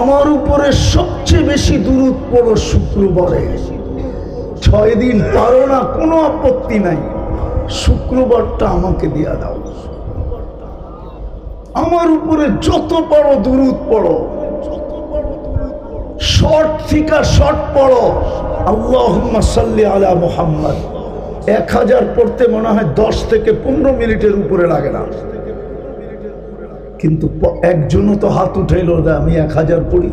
আমার উপরে সবচেয়ে বেশি দূরত পড়ো শুক্রবারে। ছয় দিন পারো না, কোনো আপত্তি নাই। শুক্রবারটা আমাকে দিয়া দাও। আমার উপরে যত পারো দূরত পড়ো, শর্ট থিকা শর্ট পড়ো আল্লাহ সাল্লি আলা মোহাম্মদ। এক হাজার পড়তে মনে হয় দশ থেকে পনেরো মিনিটের উপরে লাগে না। কিন্তু একজনও তো হাত উঠাইল যে আমি এক হাজার পড়ি।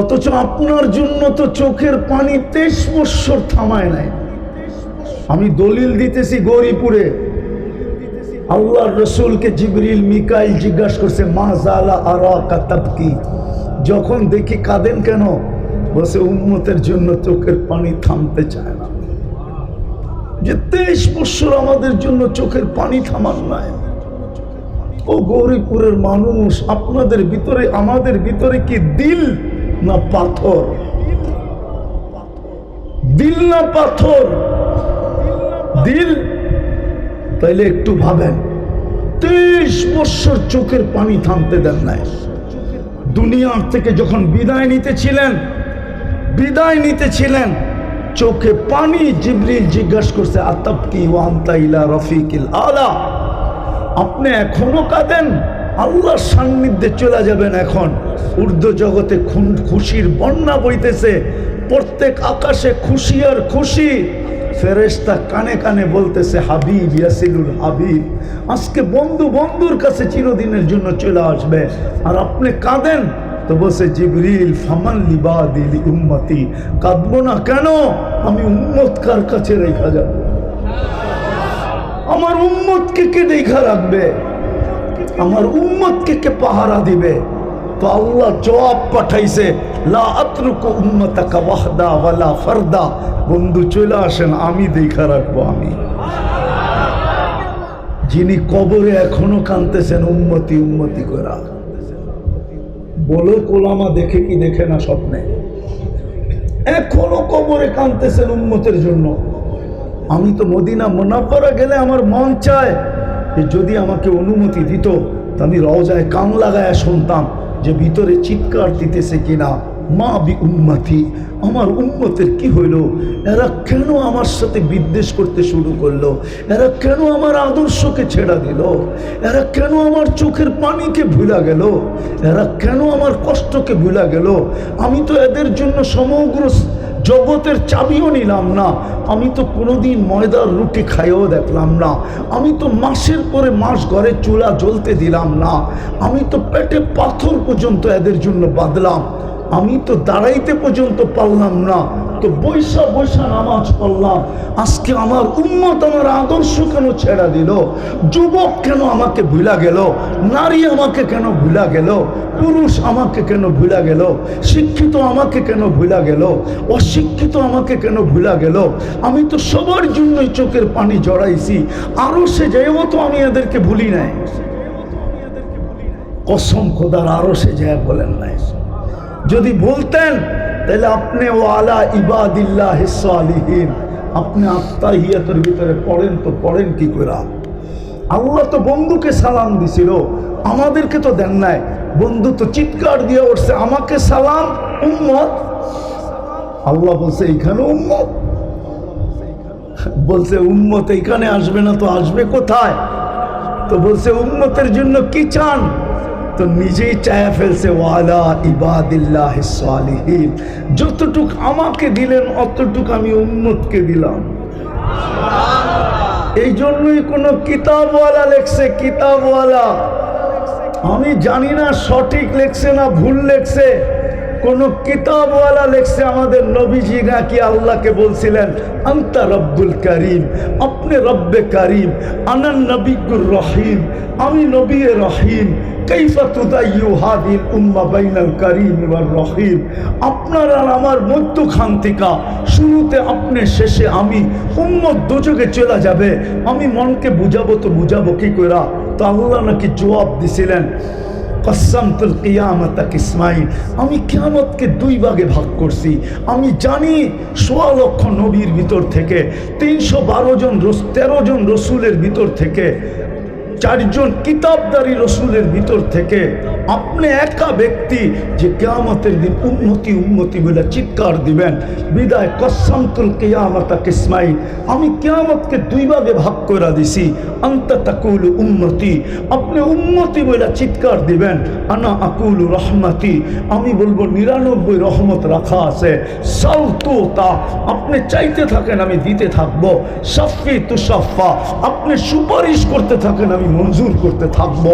অথচ আপনার জন্য তো চোখের পানি তেইশ বৎসর থামায় নাই। আমি দলিল দিতেছি গৌরীপুরে। আল্লাহর রসুলকে জিবরিল মিকাইল জিজ্ঞাসা করছে, মা জালা আর কি যখন দেখি কাঁদেন কেন? বসে উন্মতের জন্য চোখের পানি থামতে চায় না। যে তেইশ বৎসর আমাদের জন্য চোখের পানি থামান নাই। ও গৌরীপুরের মানুষ, আপনাদের ভিতরে, আমাদের ভিতরে কি দিল না পাথর? দিল না পাথর? দিল? তাইলে একটু ভাবেন, তেইশ বৎসর চোখের পানি থামতে দেন নাই। দুনিয়ার থেকে যখন বিদায় নিতেছিলেন বিদায় নিতেছিলেন চোখে পানি জিবরিল জিজ্ঞাসা করছে আতাব কি ওয়ান্তা ইলা রফিকিল আলা? আপনি এখনও কাঁদেন? আল্লাহর সান্নিধ্যে চলে যাবেন এখন। ঊর্ধ্ব জগতে খুশির বন্যা বইতেছে। প্রত্যেক আকাশে খুশি আর খুশি। ফেরেশতা কানে কানে বলতেছে, হাবিব ইয়াসিলুল হাবিব, আজকে বন্ধু বন্ধুর কাছে চিরদিনের জন্য চলে আসবে। আর আপনি কাঁদেন? তো বসে জিবরিল, ফামান লিবাদিল উম্মতি, কাঁদবো না কেন? আমি উম্মত কার কাছে রেখা যাব। আমার উম্মতকে কে দেখা রাখবে? আমার উম্মতকে কে পাহারা দিবে? তো আল্লাহ জবাব পাঠাইছে ফারদা। বন্ধু, চলে আসেন, আমি দেখা রাখব, আমি। যিনি কবরে এখনও কানতেছেন উম্মতি উম্মতি করা বলে কোলামা দেখে কি দেখে না স্বপ্নে? এখনও কবরে কানতেছেন উম্মতের জন্য। আমি তো মদিনা মোনাফরা গেলে আমার মন চায় যে যদি আমাকে অনুমতি দিত, তো আমি রওজায় কান লাগায় শুনতাম যে ভিতরে চিৎকার দিতেছে কিনা। মা বি উম্মাতি, আমার উম্মতের কি হইল? এরা কেন আমার সাথে বিদ্বেষ করতে শুরু করল? এরা কেন আমার আদর্শকে ছেড়া দিল? এরা কেন আমার চোখের পানিকে ভুলা গেল? এরা কেন আমার কষ্টকে ভুলা গেল? আমি তো এদের জন্য সমগ্র জগতের চাবিও নিলাম না। আমি তো কোনোদিন ময়দার রুটি খাইও দেখলাম না। আমি তো মাসের পরে মাস ঘরে চুলা জ্বলতে দিলাম না। আমি তো পেটে পাথর পর্যন্ত এদের জন্য বাঁধলাম। আমি তো দাঁড়াইতে পর্যন্ত পারলাম না। তো বৈশা বৈশা নামাজ পড়লাম। আজকে আমার উন্মত আমার আদর্শ কেন ছেড়া দিল? যুবক কেন আমাকে ভুলা গেল? নারী আমাকে কেন ভুলা গেল? পুরুষ আমাকে কেন ভুলা গেল? শিক্ষিত আমাকে কেন ভুলা গেল? অশিক্ষিত আমাকে কেন ভুলা গেল? আমি তো সবার জন্যই চোখের পানি জড়াইছি। আরও সে যাইও তো আমি এদেরকে ভুলি নাই। কসম খোদার আরও সে যায় বলেন নাই। যদি বলতেন, তাহলে আপনি ও আলা ইবাদিল্লাহ সালিহীন, আপনি আত্মাহিয়াতের ভিতরে পড়েন তো পড়েন কি করে আল্লাহ তো বন্ধুকে সালাম দিছিল, আমাদেরকে তো দেন নাই। বন্ধু তো চিৎকার দিয়ে উঠছে, আমাকে সালাম, উম্মত। আল্লাহ বলছে, এইখানে উম্মত। বলছে, উম্মত এইখানে আসবে না তো আসবে কোথায়? তো বলছে, উম্মতের জন্য কি চান? তো নিজেই চায়া ফেলছে ওয়ালা ইবাদিল্লাহ সালিহীন। যতটুক আমাকে দিলেন অতটুক আমি উম্মতকে দিলাম। এই জন্যই কোনো কিতাবওয়ালা লেখছে কিতাবওয়ালা। আমি জানি না সঠিক লেখছে না ভুল লেখছে। কোন কিতাবওয়ালা লেখছে আমাদের নবীজি নাকি আল্লাহকে বলছিলেন? আন্তা রব্বুল করিম, আপনি রব্বে করিম আনান নবিগুর রহিম, আমি নবী রহিম। আপনার আর আমার শুরুতে আপনি, শেষে আমি চলে যাবে। আমি মনকে বুঝাবো তো বুঝাবো কি করা তো আল্লাহ নাকি জবাব দিছিলেন। আমি কিয়ামতকে দুই ভাগে ভাগ করছি। আমি জানি সোয়া লক্ষ নবীর ভিতর থেকে তিনশো বারো জন তেরো জন রসুলের ভিতর থেকে, চারজন কিতাবদারি রসুলের ভিতর থেকে আপনি একা ব্যক্তি যে কেয়ামতের দিন উন্নতি উন্নতি বলে চিৎকার দিবেন, বিদায় কসামতুল কেয়ামতা কিসমাই আমি কেয়ামতকে দুই ভাগে ভাগ করে দিছি। আন্তা তাকুল উন্নতি। আপনি উন্নতি বলে চিৎকার দিবেন, আনা আকুল রহমতি। আমি বলব নিরানব্বই রহমত রাখা আছে। সাউতু আপনি চাইতে থাকেন আমি দিতে থাকব। সাফি তুষাফা আপনি সুপারিশ করতে থাকেন আমি মঞ্জুর করতে থাকব।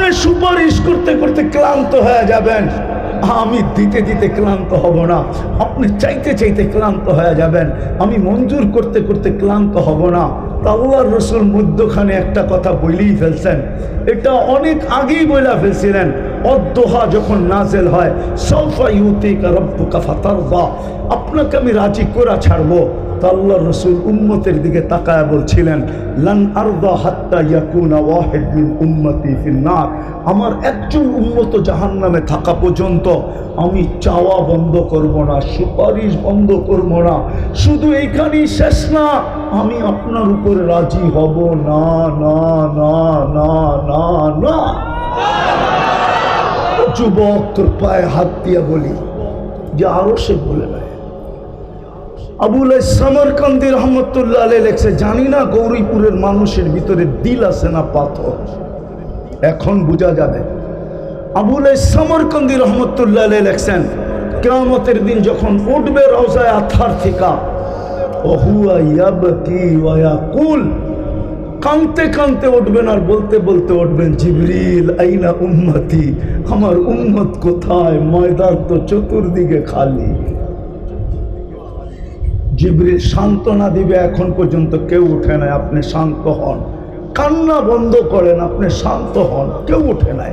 আপনি সুপারিশ করতে করতে ক্লান্ত হয়ে যাবেন। আমি দিতে দিতে ক্লান্ত হব না। আপনি চাইতে চাইতে ক্লান্ত হয়ে যাবেন। আমি মঞ্জুর করতে করতে ক্লান্ত হব না। তাহার রসুল মধ্যখানে একটা কথা বলেই ফেলছেন। এটা অনেক আগেই বলে ফেলছিলেন। অদ্দোহা যখন নাজেল হয় সৌফা ফাতারদা, আপনাকে আমি রাজি করা ছাড়বো। তা আল্লাহ রসুল উম্মতের দিকে তাকায় বলছিলেন, লান আরদা হাত্তা ইয়াকুনা ওয়াহিদ মিন উম্মতি ফিন্নার। আমার একজন উম্মত জাহান্নামে থাকা পর্যন্ত আমি চাওয়া বন্ধ করব না, সুপারিশ বন্ধ করব না। শুধু এইখানেই শেষ না, আমি আপনার উপরে রাজি হব। না না না না না না। যুবক, তোর পায়ে হাত দিয়া বলি, যে আরও সে বলে আবুল সামরকান্দি রহমতুল্লাহ আলী লেখছে, জানি না গৌরীপুরের মানুষের ভিতরে দিল আছে না পাথর। এখন বোঝা যাবে। আবুল সামরকান্দি রহমতুল্লাহ লেখছেন, কেয়ামতের দিন যখন উঠবে রওজায় আথার থিকা ওহুয়া ইয়াবকি ওয়া ইয়াকুল। কানতে কাঁদতে উঠবেন আর বলতে বলতে উঠবেন, জিবরিল, আইনা উম্মতি? আমার উম্মত কোথায়? ময়দান তো চতুর্দিকে খালি। জিবরিল সান্ত্বনা দিবে, এখন পর্যন্ত কেউ উঠে নাই, আপনি শান্ত হন। কান্না বন্ধ করেন, আপনি শান্ত হন, কেউ উঠে নাই।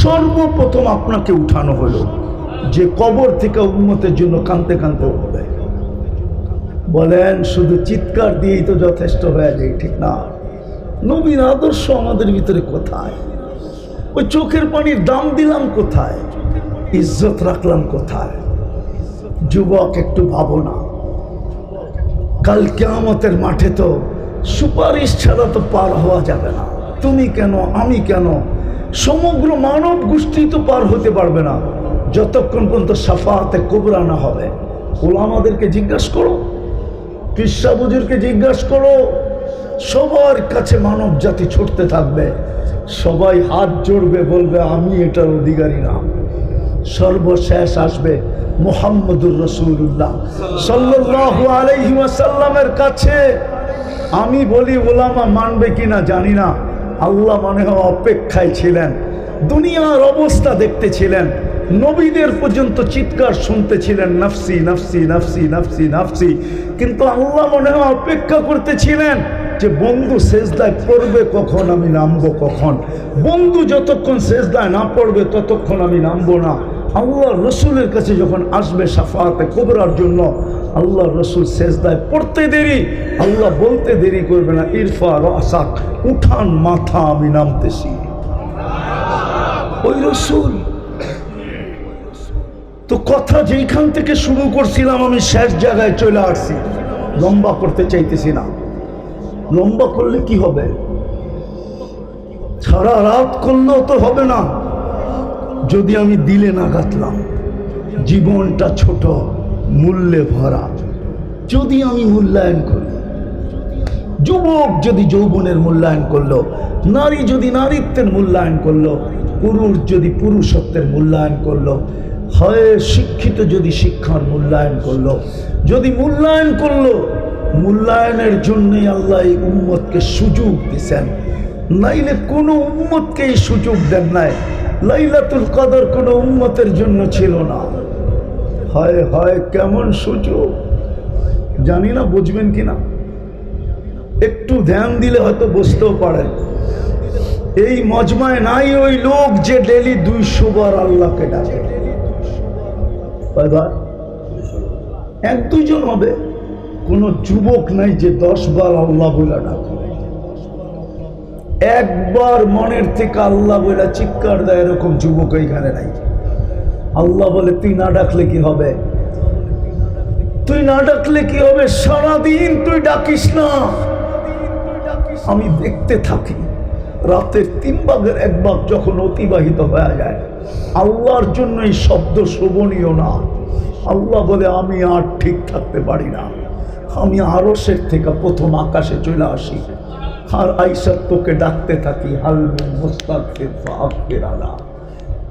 সর্বপ্রথম আপনাকে উঠানো হলো, যে কবর থেকে উন্মতের জন্য কাঁদতে কানতে উঠবে। বলেন, শুধু চিৎকার দিয়েই তো যথেষ্ট হয়ে যায়, ঠিক না? নবীন আদর্শ আমাদের ভিতরে কোথায়? ওই চোখের পানির দাম দিলাম কোথায়? ইজ্জত রাখলাম কোথায়? যুবক, একটু ভাবো না। কাল কেয়ামতের মাঠে তো সুপারিশ ছাড়া তো পার হওয়া যাবে না। তুমি কেন, আমি কেন? সমগ্র মানব গোষ্ঠী তো পার হতে পারবে না। যতক্ষণ পর্যন্ত সাফাতে কোবরা না হবে। ওলামাদেরকে জিজ্ঞাসা করো। কৃষ্ণাবুজুরকে জিজ্ঞাসা করো। সবার কাছে মানব জাতি ছুটতে থাকবে। সবাই হাত জোড়বে, বলবে, আমি এটার অধিকারী না। সর্বশেষ আসবে মোহাম্মদুর রসুল্লাহ সাল্লাহ আলাইহি ওয়াসাল্লামের কাছে। আমি বলি, ওলামা মানবে কিনা জানি না। আল্লাহ মনে অপেক্ষায় ছিলেন, দুনিয়ার অবস্থা দেখতেছিলেন নবীদের পর্যন্ত চিৎকার শুনতেছিলেন নাফসি নাফসি নাফসি নাফসি নাফসি। কিন্তু আল্লাহ মনে হয় অপেক্ষা করতেছিলেন যে বন্ধু শেষদায় পড়বে কখন আমি নামবো কখন? বন্ধু যতক্ষণ শেষদায় না পড়বে ততক্ষণ আমি নামবো না। আল্লাহ রসুলের কাছে যখন আসবে সাফাতে কোবরার জন্য, আল্লাহ রসুল শেষদায় পড়তে দেরি, আল্লাহ বলতে দেরি করবে না, ইরফা রাসাক, উঠান মাথা আমি নামতেছি। ওই রসুল, তো কথা যেইখান থেকে শুরু করছিলাম আমি শেষ জায়গায় চলে আসছি। লম্বা করতে চাইতেছি না। লম্বা করলে কি হবে? সারা রাত করলেও তো হবে না। যদি আমি দিলে না গাতলাম জীবনটা ছোট, মূল্যে ভরা। যদি আমি মূল্যায়ন করি, যুবক যদি যৌবনের মূল্যায়ন করল, নারী যদি নারীত্বের মূল্যায়ন করল, পুরুষ যদি পুরুষত্বের মূল্যায়ন করল, হয় শিক্ষিত যদি শিক্ষার মূল্যায়ন করল, যদি মূল্যায়ন করল মূল্যায়নের জন্যই আল্লাহ এই উম্মতকে সুযোগ দিছেন। নাইলে কোনো উম্মতকে এই সুযোগ দেন নাই। লাইলাতুল কদর কোনো উম্মতের জন্য ছিল না। হয় হয়, কেমন সুযোগ। জানি না, বুঝবেন কিনা? একটু ধ্যান দিলে হয়তো বুঝতেও পারেন। এই মজমায় নাই ওই লোক যে ডেলি দুইশো বার আল্লাহকে ডাকে। এক দুইজন হবে। কোনো যুবক নাই যে দশ বার আল্লাহ বলে ডাকে। একবার মনের থেকে আল্লাহ বলে চিৎকার দেয় এরকম যুবক এইখানে নাই। আল্লাহ বলে, তুই না ডাকলে কি হবে? তুই না ডাকলে কি হবে? সারাদিন তুই ডাকিস না। আমি দেখতে থাকি, রাতের তিন ভাগের এক ভাগ যখন অতিবাহিত হয়ে যায়, আল্লাহর জন্য এই শব্দ শোভনীয় না। আল্লাহ বলে, আমি আর ঠিক থাকতে পারি না। আমি আরসের থেকে প্রথম আকাশে চলে আসি। আর আইসার তোকে ডাকতে থাকি হালমিন মোস্তাকের ফাঁকের আলা।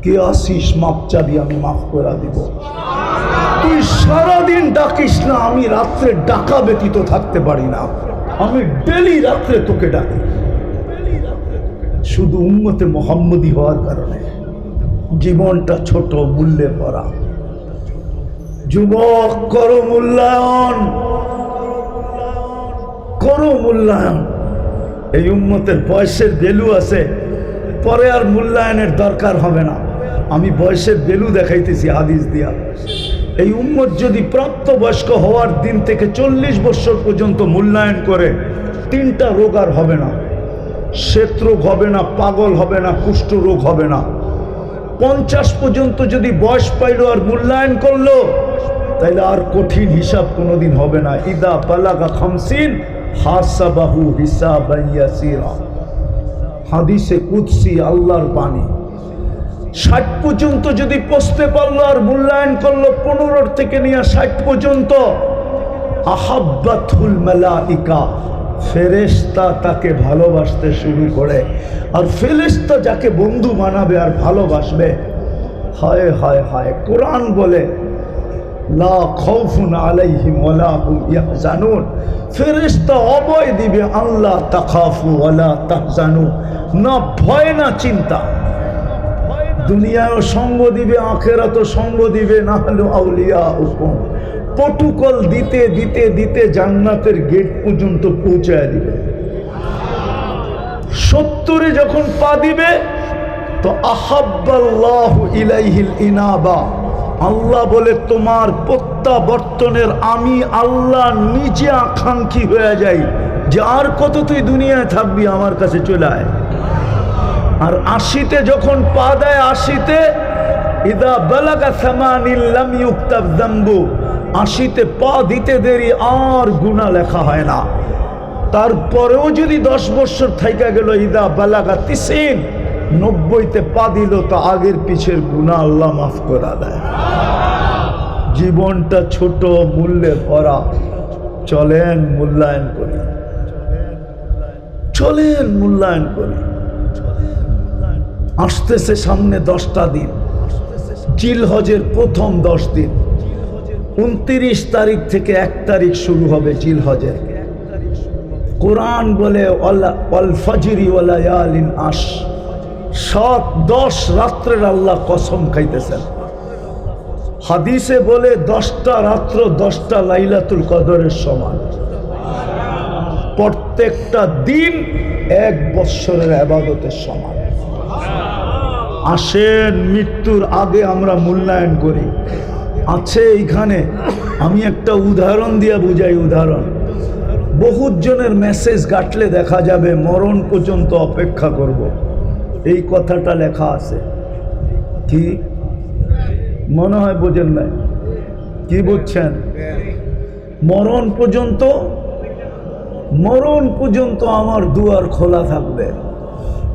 কে আসিস, মাপ চাবি আমি মাফ করে দিব। তুই সারাদিন ডাকিস না, আমি রাত্রে ডাকা ব্যতীত থাকতে পারি না। আমি ডেলি রাত্রে তোকে ডাকি। শুধু উম্মতে মোহাম্মদী হওয়ার কারণে। জীবনটা ছোট, মূল্যে পড়া যুবক, করো মূল্যায়ন। মূল্যায়ন। এই উম্মতের বয়সের বেলু আছে, পরে আর মূল্যায়নের দরকার হবে না। আমি বয়সের বেলু দেখাইতেছি হাদিস দিয়া। এই উম্মত যদি প্রাপ্তবয়স্ক হওয়ার দিন থেকে চল্লিশ বছর পর্যন্ত মূল্যায়ন করে, তিনটা রোগ আর হবে না। শ্বেত রোগ হবে না, পাগল হবে না, কুষ্ঠ রোগ হবে না। পঞ্চাশ পর্যন্ত যদি বয়স পাইল আর মূল্যায়ন করল, তাইলে আর কঠিন হিসাব কোনোদিন হবে না। ইদা পালাগা খামসিন হাসাবাহু হিসাব হাদিসে কুৎসি আল্লাহর বাণী। ষাট পর্যন্ত যদি পৌঁছতে পারল আর মূল্যায়ন করল পনেরো থেকে নিয়ে ষাট পর্যন্ত। আহাব্বাতুল মালাইকা, ফেরেশতা তাকে ভালোবাসতে শুরু করে। আর ফেরেশতা যাকে বন্ধু মানাবে আর ভালোবাসবে, হায় হায় হায়, কোরআন বলে, লা খাউফুন আলাইহিম ওয়ালা হুম ইয়াহজানুন। ফেরেশতা অভয় দিবে, আল্লাহ তাখাফু ওয়ালা তাহজানু। না ভয়, না চিন্তা। দুনিয়ায়ও সঙ্গ দিবে, আখেরাতও সঙ্গ দিবে না হলো আউলিয়া হুকুম পটুকল দিতে দিতে দিতে জান্নাতের গেট পর্যন্ত পৌঁছায় দিবে। সত্তরে যখন পা দিবে, তো আহাব্বাল্লাহ ইলাইহিল ইনাবা। আল্লাহ বলে, তোমার প্রত্যাবর্তনের আমি আল্লাহ নিজে আকাঙ্ক্ষী হয়ে যাই যে আর কত তুই দুনিয়ায় থাকবি আমার কাছে চলে আয়। আর আশিতে যখন পা দেয় আশিতে, ইদা বালাকা সামানিল্লাম ইউক্তাব আশিতে পা দিতে দেরি আর গুণা লেখা হয় না। তারপরেও যদি দশ বছর থাইকা গেল, ইদা বালাকা তিসিন নব্বইতে পা দিল তো আগের পিছের গুণা আল্লাহ মাফ করা দেয়। জীবনটা ছোট, মূল্যে ভরা। চলেন মূল্যায়ন করি। চলেন মূল্যায়ন করি। আসতেছে সামনে দশটা দিন। জিল হজের প্রথম দশ দিন। উনত্রিশ তারিখ থেকে এক তারিখ শুরু হবে জিল হজের কোরআন বলে, অল আশ সাত দশ রাত্রের আল্লাহ কসম খাইতেছেন। হাদিসে বলে দশটা রাত্র দশটা লাইলাতুল কদরের সমান। প্রত্যেকটা দিন এক বৎসরের আবাদতের সমান। আসেন, মৃত্যুর আগে আমরা মূল্যায়ন করি। আছে এইখানে, আমি একটা উদাহরণ দিয়ে বুঝাই, উদাহরণ। বহুত জনের মেসেজ গাটলে দেখা যাবে, মরণ পর্যন্ত অপেক্ষা করব। এই কথাটা লেখা আছে। কি? মনে হয় বোঝেন নাই। কি বুঝছেন? মরণ পর্যন্ত মরণ পর্যন্ত আমার দুয়ার খোলা থাকবে।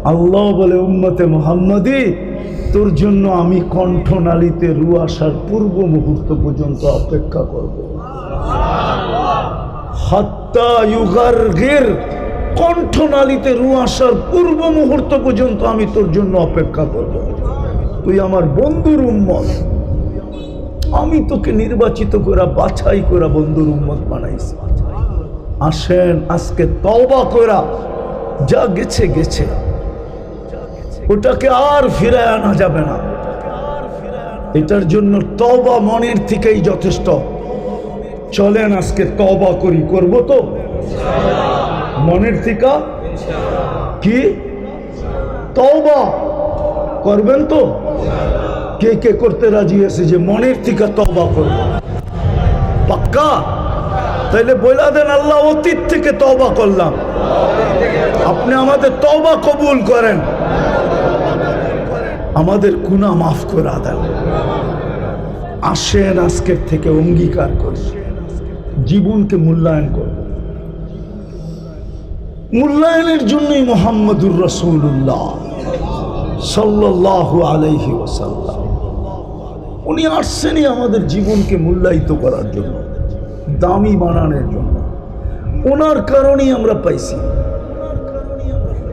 আল্লাহ বলে, উম্মতে মোহাম্মদী, তোর জন্য আমি কণ্ঠনালীতে রু আসার পূর্ব মুহূর্ত পর্যন্ত অপেক্ষা করব। হাত্তা ইউগার গের কণ্ঠনালীতে রু আসার পূর্ব মুহূর্ত পর্যন্ত আমি তোর জন্য অপেক্ষা করব। তুই আমার বন্ধুর উম্মত। আমি তোকে নির্বাচিত করা বাছাই করা বন্ধুর উম্মত বানাইছি। আসেন, আজকে তওবা করা যা গেছে গেছে। ওটাকে আর ফিরে আনা যাবে না। এটার জন্য তবা মনের থেকেই যথেষ্ট। চলেন আজকে তবা করি, করব তো? মনের থেকে কি? তবা করবেন তো? কে কে করতে রাজি আছে যে মনের থেকে তবা করব? পাক্কা? তাইলে বইলা দেন, আল্লাহ অতীত থেকে তবা করলাম। আপনি আমাদের তবা কবুল করেন। আমাদের কুনা মাফ করে দেন। আসেন আজকের থেকে অঙ্গীকার করি। জীবনকে মূল্যায়ন করব মূল্যায়নের জন্যই মোহাম্মদুর রসুল্লাহ সাল্লাহ আলাইহি ওসাল্লাম উনি আসছেনই আমাদের জীবনকে মূল্যায়িত করার জন্য, দামি বানানোর জন্য। ওনার কারণেই আমরা পাইছি।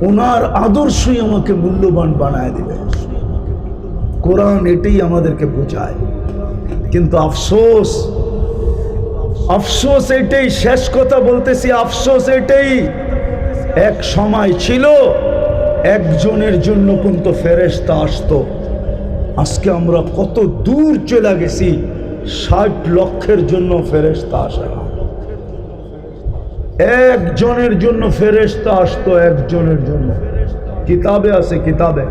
ওনার আদর্শই আমাকে মূল্যবান বানায় দেবে। কোরআন এটাই আমাদেরকে বোঝায়। কিন্তু আফসোস আফসোস এটাই, শেষ কথা বলতেছি, আফসোস এটাই। এক সময় ছিল, একজনের জন্য কিন্তু ফেরেস্তা আসতো। আজকে আমরা কত দূর চলে গেছি, ষাট লক্ষের জন্য ফেরেস্তা আসে। না একজনের জন্য ফেরেস্তা আসতো, একজনের জন্য। কিতাবে আছে, কিতাবে।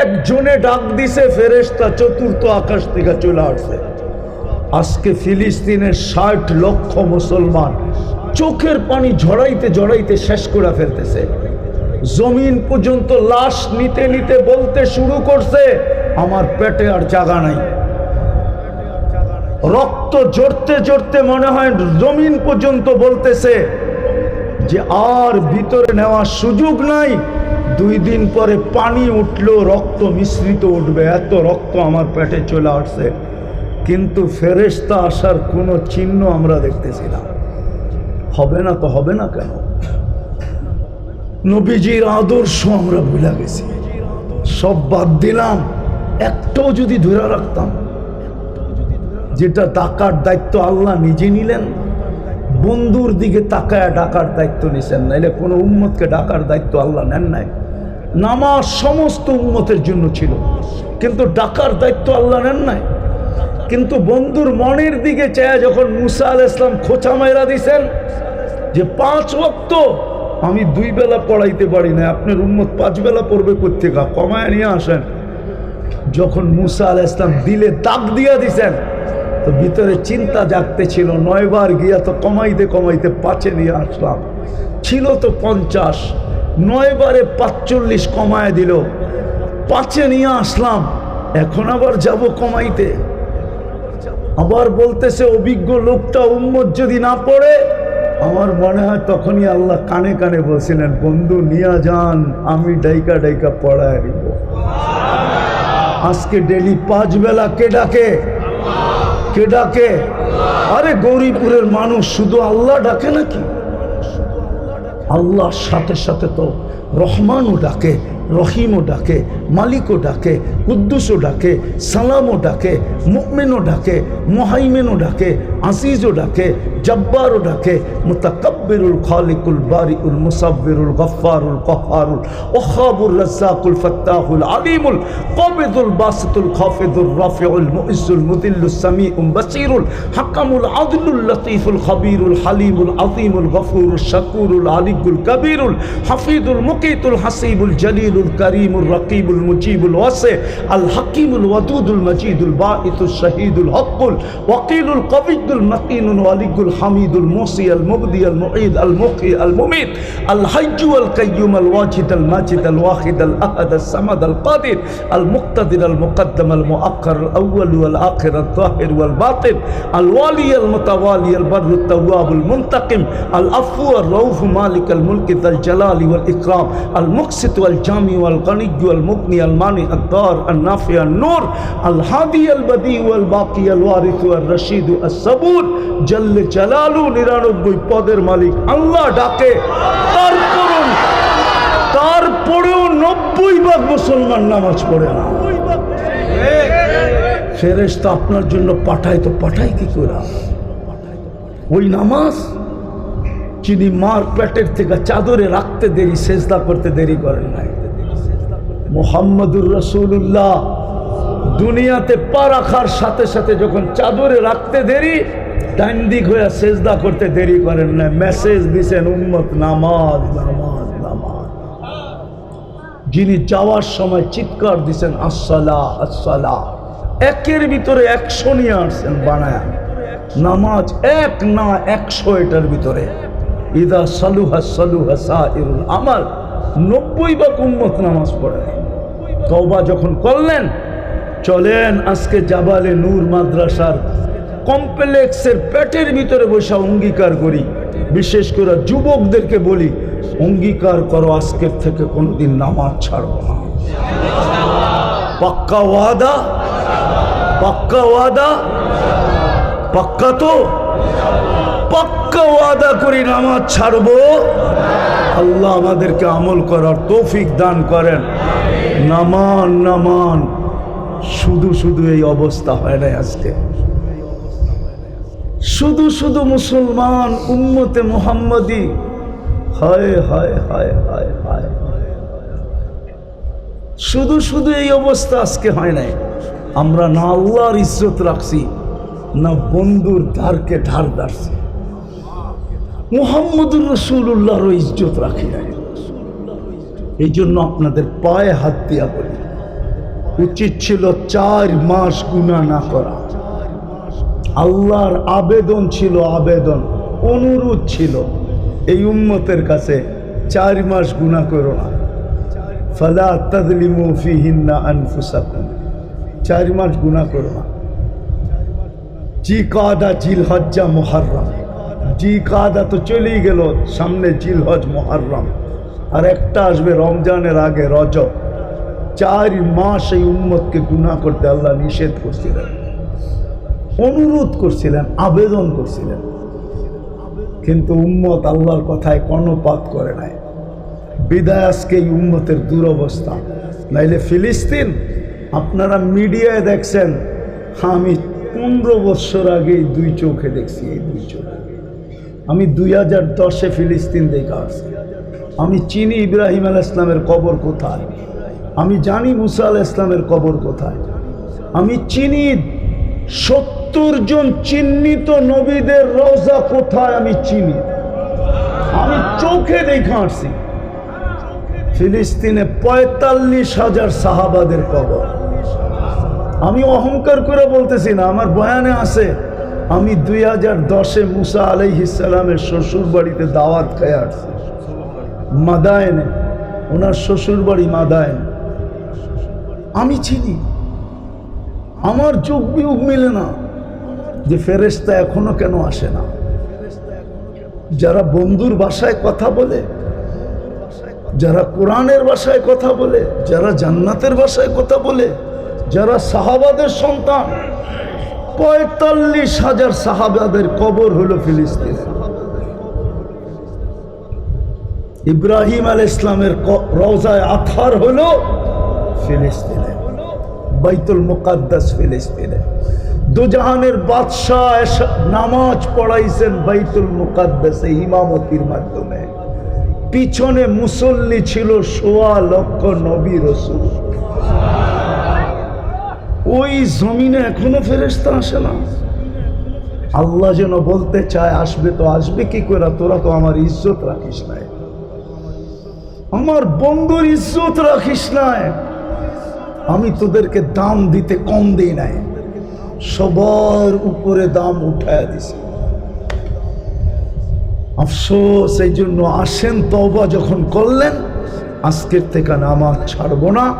একজনে ডাক দিছে ফেরেস্তা চতুর্থ আকাশ থেকে চলে আসছে। আজকে ফিলিস্তিনের ষাট লক্ষ মুসলমান চোখের পানি ঝড়াইতে ঝড়াইতে শেষ করে ফেলতেছে। জমিন পর্যন্ত লাশ নিতে নিতে বলতে শুরু করছে, আমার পেটে আর জাগা নাই। রক্ত জড়তে জড়তে মনে হয় জমিন পর্যন্ত বলতেছে যে আর ভিতরে নেওয়ার সুযোগ নাই। দুই দিন পরে পানি উঠল, রক্ত মিশ্রিত উঠবে, এত রক্ত আমার পেটে চলে আসছে। কিন্তু ফেরেস্তা আসার কোনো চিহ্ন আমরা দেখতেছি না হবে না তো হবে না কেন? নবীজির আদর্শ আমরা ভুলে গেছি। সব বাদ দিলাম। একটাও যদি ধরে রাখতাম, যেটা ডাকার দায়িত্ব আল্লাহ নিজে নিলেন, বন্ধুর দিকে তাকায় ডাকার দায়িত্ব নিছেন, নাইলে কোনো উম্মতকে ডাকার দায়িত্ব আল্লাহ নেন নাই। নামাজ সমস্ত উম্মতের জন্য ছিল, কিন্তু ডাকার দায়িত্ব আল্লাহ নেন নাই। কিন্তু বন্ধুর মনের দিকে চায় যখন মুসা আল ইসলাম খোঁচা মাইরা দিছেন, যে পাঁচ ওয়াক্ত আমি দুই বেলা পড়াইতে পারি না আপনার উম্মত পাঁচ বেলা পড়বে কোথেকা কমায় নিয়ে আসেন। যখন মুসা আল ইসলাম দিলে দাগ দিয়া দিছেন, তো ভিতরে চিন্তা জাগতে ছিল নয়বার গিয়া তো কমাইতে কমাইতে পাঁচে নিয়ে আসলাম। ছিল তো পঞ্চাশ, নয়বারে পাঁচচল্লিশ কমায় দিল। পাঁচে নিয়ে আসলাম, এখন আবার যাব কমাইতে। আবার বলতেছে, অভিজ্ঞ লোকটা উম্মত যদি না পড়ে, আমার মনে হয় তখনই আল্লাহ কানে কানে বলছিলেন, বন্ধু, নিয়া যান, আমি ডাইকা ডাইকা পড়ায় নিব আজকে ডেলি পাঁচ বেলা কে ডাকে? কে ডাকে? আরে গৌরীপুরের মানুষ শুধু আল্লাহ ডাকে নাকি? আল্লাহর সাথে সাথে তো রহমানও ডাকে। রহিমও ডাকে মালিকও ডাকে কুদ্দুসও ডাকে সালামও ডাকে মুকমেনও ডাকে মোহাইমেনও ডাকে আসিজও ডাকে জব্বারও ডাকে মুতাকব্বিরুল খালিকুল বারিউল মুসাব্বিরুল গফফারুল কহারুল ওহাবুর রাজ্জাকুল ফাত্তাহুল আলিমুল কবিদুল বাসিতুল খাফিদুল রাফিউল মুইজ্জুল মুদিল্লুস সামিউল বাসিরুল হাকামুল আদলুল লতিফুল খবীরুল হালিমুল আযীমুল গফুরুল শাকুরুল আলিকুল কবিরুল হাফিদুল মুকিতুল হাসিবুল জলিলুল করিমুল রকিবুল মুজিবুল ওয়াসি আল হাকিমুল ওয়াদুদুল মজিদুল বাঈতুল শহীদুল হকুল ওয়াকিলুল কবিদুল মকিনুল ওয়ালিকুল হামিদুল মুসি আল মুবদি আল মুঈদ আল মুখি আল মুমিত আল হাইয়্যু আল কাইয়্যুম আল ওয়াজিদ আল মাজিদ আল ওয়াহিদ আল আহাদ আল সামাদ আল কাদির আল মুক্তাদির আল মুকদ্দম আল মুআক্কার আল আউয়াল ওয়াল আখির আল যাহির ওয়াল বাতিন আল ওয়ালি আল মুতাওয়ালি আল বর আল আল জালাল জল্লে নিরানব্বই পদের মালিক। আল্লাহ ডাকে নব্বই ভাগ মুসলমান নামাজ পড়ে না। ফেরেস্তা আপনার জন্য পাঠায় তো পাঠাই কি করে? ওই নামাজ যিনি মার পেটের থেকে চাদরে রাখতে দেরি, সেজদা করতে দেরি করেন নাই। মোহাম্মদুর রসুল্লাহ দুনিয়াতে পা রাখার সাথে সাথে যখন চাদরে রাখতে দেরি ডাইন দিক হয়ে সেজদা করতে দেরি করেন না। মেসেজ দিছেন, উম্মত, নামাজ নামাজ নামাজ। যিনি যাওয়ার সময় চিৎকার দিছেন, আসসালা আসসালা। একের ভিতরে একশো নিয়ে আসছেন বানায়। নামাজ এক না একশো এটার ভিতরে। ইদা সালুহা সালুহা সাইরুল আমার নব্বই বা উম্মত নামাজ পড়ে। তওবা যখন করলেন চলেন আজকে জাবালে নূর মাদ্রাসার কমপ্লেক্সের পেটের ভিতরে বসে অঙ্গীকার করি। বিশেষ করে যুবকদেরকে বলি, অঙ্গীকার করো আজকের থেকে কোনোদিন নামাজ ছাড়বো না। পাক্কা ওয়াদা? পাক্কা ওয়াদা? পাক্কা তো? পাক্কা ওয়াদা করি নামাজ ছাড়বো। আল্লাহ আমাদেরকে আমল করার তৌফিক দান করেন। নামান নামান। শুধু শুধু এই অবস্থা হয় না আজকে। শুধু শুধু মুসলমান উম্মতে মোহাম্মদী। হায় হায় হায় হায় হায়। শুধু শুধু এই অবস্থা আজকে হয় নাই। আমরা না আল্লাহর ইজ্জত রাখছি, না বন্ধুর ধারকে ধার দাঁড়ছি। মুহাম্মদুর রসুল্লাহরও ইজ্জত রাখি নাই। এই জন্য আপনাদের পায়ে হাত দিয়া বলি। উচিত ছিল চার মাস গুণা না করা। আল্লাহর আবেদন ছিল আবেদন, অনুরোধ ছিল। এই উম্মতের কাছে চার মাস গুণা করো না। ফালা তাদলিমু ফিহিন্না আনফুসাকুম। চার মাস গুণা করো না। জি কাদা জিল হজ্জা মোহাররম। জি কাদা তো চলেই গেল, সামনে জিল হজ মোহাররম। আর একটা আসবে রমজানের আগে রজব। চার মাস এই উম্মতকে গুণা করতে আল্লাহ নিষেধ করছিলেন, অনুরোধ করছিলেন, আবেদন করছিলেন। কিন্তু উম্মত আল্লাহর কথায় কর্ণপাত করে নাই। বিদায় আজকে এই উম্মতের দুরবস্থা। নাইলে ফিলিস্তিন, আপনারা মিডিয়ায় দেখছেন, আমি পনেরো বছর আগে দুই চোখে দেখছি, এই দুই চোখে। আমি দুই হাজার দশে ফিলিস্তিন দেখা আসছি আমি চিনি ইব্রাহিম আল ইসলামের কবর কোথায়? আমি জানি মুসা আল ইসলামের কবর কোথায়। আমি চিনি সত্তর জন চিহ্নিত নবীদের রওজা কোথায় আমি চিনি। আমি চোখে দেখে আসছি। ফিলিস্তিনে পঁয়তাল্লিশ হাজার সাহাবাদের কবর। আমি অহংকার করে বলতেছি না, আমার বয়ানে আছে, আমি দুই হাজার দশে মুসা আলাইহিসালামের শ্বশুর বাড়িতে দাওয়াত খেয়ে আসছি। মাদায়নে, ওনার শ্বশুর বাড়ি মাদায়ন। আমি চিনি। আমার যুগ বিয়োগ মিলে না যে ফেরেস্তা এখনও কেন আসে না। যারা বন্ধুর ভাষায় কথা বলে, যারা কোরআনের ভাষায় কথা বলে, যারা জান্নাতের ভাষায় কথা বলে, যারা সাহাবাদের সন্তান, পঁয়তাল্লিশ হাজার সাহাবাদের কবর হলো ফিলিস্তিনে। ইব্রাহিম আল ইসলামের রওজায় আথার হলো ফিলিস্তিনে, বাইতুল মুকাদ্দাস ফিলিস্তিনে। দুজাহানের বাদশাহ নামাজ পড়াইছেন বাইতুল মুকাদ্দাসে ইমামতির মাধ্যমে। পিছনে মুসল্লি ছিল সোয়া লক্ষ নবী রসুল। ওই জমিনে এখনও ফেরেস্তা আসে না। আল্লাহ যেন বলতে চায়, আসবে তো আসবে কি করে? তোরা তো আমার ইজ্জত রাখিস নাই। আমার বন্ধুর ইজ্জত রাখিস নাই। আমি তোদেরকে দাম দিতে কম দিই নাই। সবার উপরে দাম উঠায় দিছি। আফসোস, এই জন্য আসেন তবা যখন করলেন, আজকের থেকে নামাজ ছাড়বো না,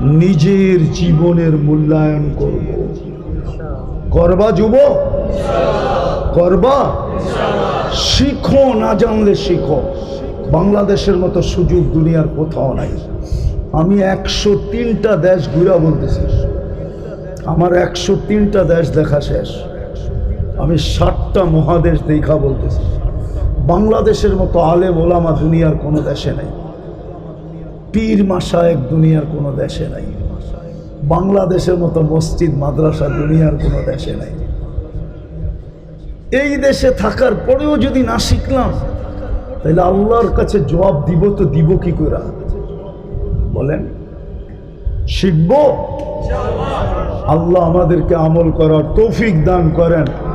নিজের জীবনের মূল্যায়ন করব। করবা যুব করবা? শিখো, না জানলে শিখো। বাংলাদেশের মতো সুযোগ দুনিয়ার কোথাও নাই। আমি একশো তিনটা দেশ ঘুরা বলতেছি। আমার একশো তিনটা দেশ দেখা শেষ। আমি ষাটটা মহাদেশ দেখা বলতেছি। বাংলাদেশের মতো আলে ওলামা দুনিয়ার কোনো দেশে নাই। পীর মাসা এক দুনিয়ার কোনো দেশে নাই। বাংলাদেশের মতো মসজিদ, মাদ্রাসা দুনিয়ার কোনো দেশে নাই। এই দেশে থাকার পরেও যদি না শিখলাম, তাহলে আল্লাহর কাছে জবাব দিব তো দিব কি করে বলেন শিখব? আল্লাহ আমাদেরকে আমল করার তৌফিক দান করেন।